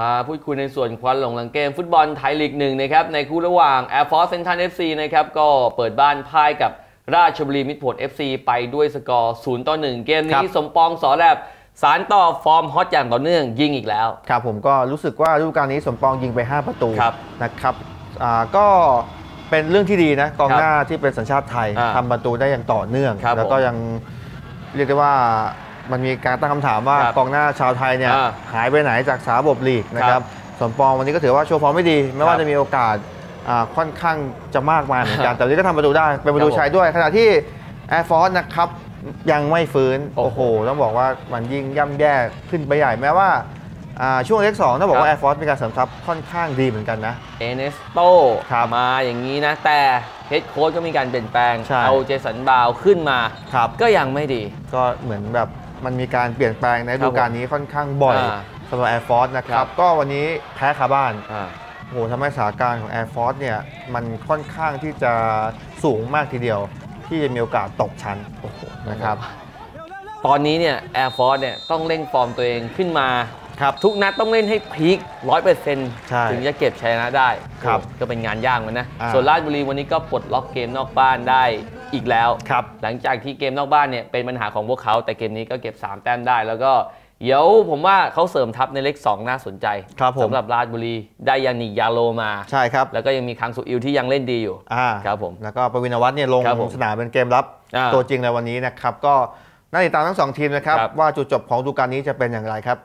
มาพูดคุยในส่วนควันหลงหลังเกม ฟุตบอลไทยลีกหนึ่งนะครับในคู่ระหว่าง Air Force Central FC นะครับก็เปิดบ้านพ่ายกับราชบุรีมิตรผล FC ไปด้วยสกอร์ 0 ต่อ 1 เกมครันี้บสมปองสอแลบสารต่อฟอร์มฮอตอย่างต่อเนื่องยิงอีกแล้ว ครับผมก็รู้สึกว่าฤดูกาลนี้สมปองยิงไป 5 ประตูครับนะครับอ่าก็เป็นเรื่องที่ดีนะกองครับหน้าที่เป็นสัญชาติไทยอ่าทำประตูได้อย่างต่อเนื่องครับแล้วก็ผมยังเรียกได้ว่า มันมีการตั้งคำถามว่าครับกองหน้าชาวไทยเนี่ยอ่าหายไปไหนจากสาบบลีกนะคครัรับบสมปองวันนี้ก็ถือว่าโชว์ฟอร์มไม่ดี ไม่ว่าครับจะมีโอกาสอ่าค่อนข้างจะมากมายเหมือนกัน แต่วันนี้ก็ทำประตูได้เป็นประตูครับผมชัยด้วยขณะที่ Air Force นะครับยังไม่ฟื้นโอ้โอ้โห โหต้องบอกว่ามันยิ่งย่ำแย่ขึ้นไปใหญ่แม้ว่าอ่าช่วงเลขสองต้องบอกว่าครั Air บ Force มีการเสริมทัพค่อนข้างดีเหมือนกันนะ เอเนสโตครับมาอย่างนี้นะ แต่เฮดโค้ชก็มีการเปลี่ยนแปลง ใช่ เอาเจสันบาวขึ้นมา ครับ ก็ยังไม่ดี ก็เหมือนแบบ มันมีการเปลี่ยนแปลงในฤดูกาลนี้ค่อนข้างบ่อยอ่าสำหรับ Air Force นะคครัรับบก็วันนี้แพ้คาบ้านอ่าโอ้โหทำให้สถานการณ์ของ Air Force เนี่ยมันค่อนข้างที่จะสูงมากทีเดียว ที่จะมีโอกาสตกชั้นโอ้โหนะครับตอนนี้เนี่ย Air Force เนี่ยต้องเร่งฟอร์มตัวเองขึ้นมาครับทุกนัดต้องเล่นให้พีคร้อยเปอร์เซ็นต์ใช่ถึงจะเก็บชัยชนะได้ครับโอ้ก็เป็นงานยากเหมือนนะอ่าส่วนราชบุรีวันนี้ก็ปลดล็อกเกมนอกบ้านได้ อีกแล้วครับหลังจากที่เกมนอกบ้านเนี่ยเป็นปัญหาของพวกเขา แต่เกมนี้ก็เก็บ 3 แต้มได้ แล้วก็เดี๋ยวผมว่าเขาเสริมทัพในเล็ก 2 น่าสนใจครับผมสำหรับราชบุรีได้ยานิกยาโลมาใช่ครับแล้วก็ยังมีคังสุอิลที่ยังเล่นดีอยู่อ่าครับผมแล้วก็ปวินวัฒน์เนี่ยลงครับผมสนามเป็นเกมรับอ่าตัวจริงในวันนี้นะครับก็น่าติดตามทั้งสองทีมนะครับครับว่าจุดจบของฤดูกาลนี้จะเป็นอย่างไรครับ